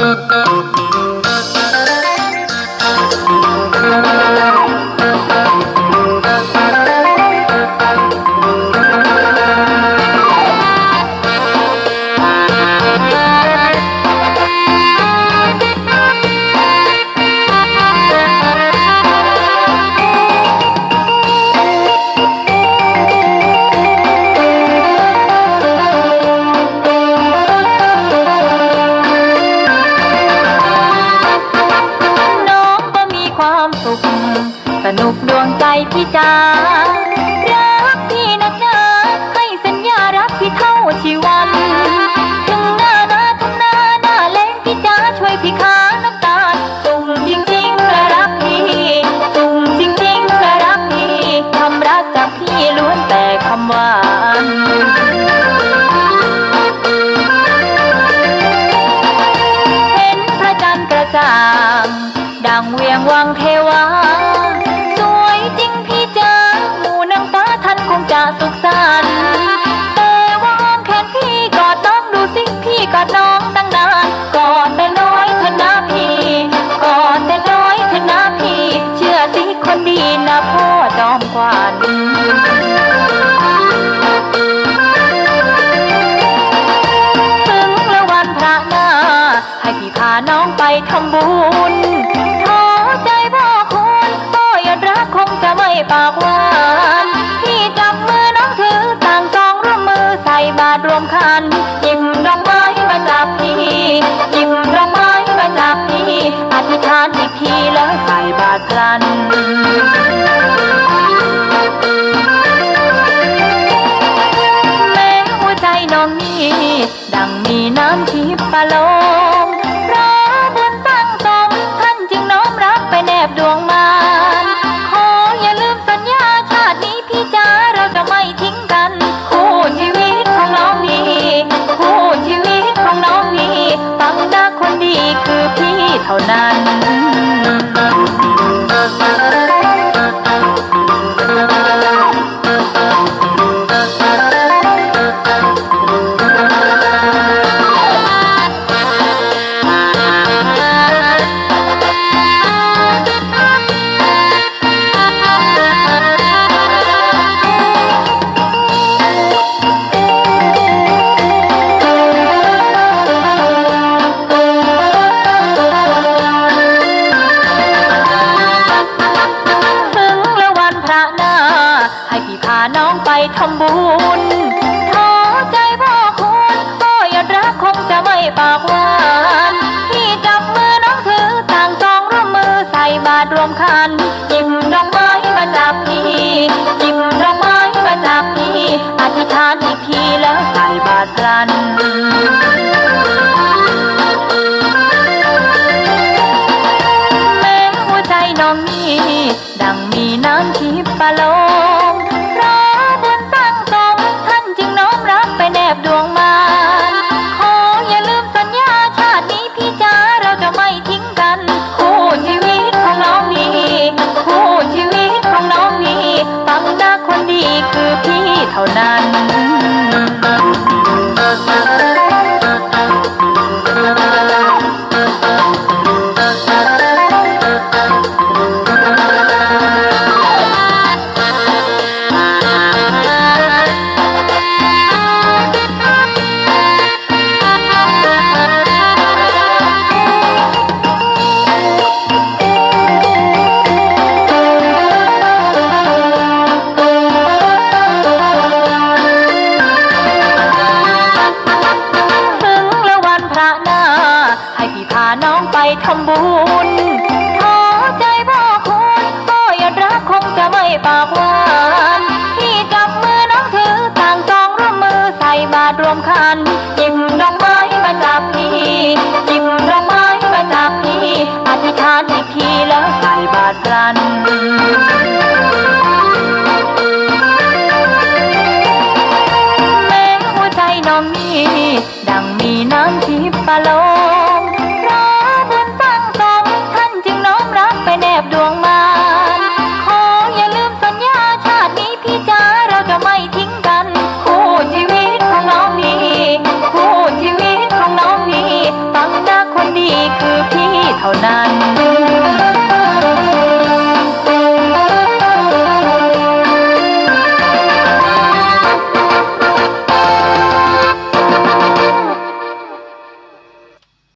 น้ พี่จ๋ารักพี่นะจ๊ะให้สัญญารักพี่เท่าชีวันถึงหน้านาทำหน้าหน้าเล้งพี่จ๋าช่วยพี่ค้าน้ำตาลตุ่มจริงๆและรักพี่ตุ่มจริงๆและรักพี่คำรักจากพี่ล้วนแต่คำหวานเห็นพระจันทร์กระจ่างดังเวียงวังเทว น้องไปทำบุญขอใจพ่อคุณพ่อยัดรักคงจะไม่ปากหวานพี่จับมือน้องถือต่างสองร่วมมือใส่บาตรรวมคันหยิบดอกไม้มาจับพี่หยิบดอกไม้มาจับพี่อธิษฐานอีกทีแล้วใส่บาตรพลันแม้หัวใจน้องนี้ดังมีน้ำทิพย์ประโล เรา ทำบุญขอใจพ่อคุณพ่อยัดรักคงจะไม่ปากหวานพี่จับมือน้องถือต่างสองร่วมมือใส่บาตรรวมคันยิบดอกไม้มาจับพี่ยิบดอกไม้มาจับพี่อธิษฐานอีกทีแล้วใส่บาตรพลันแม้หัวใจน้องนี้ดังมีน้ำทิพย์ประโล ทำบุญขอใจพ่อคุณก็ยัดรักคงจะไม่ปากหวานพี่จับมือน้องถือต่างจองร่วมมือใส่บาตรรวมคัน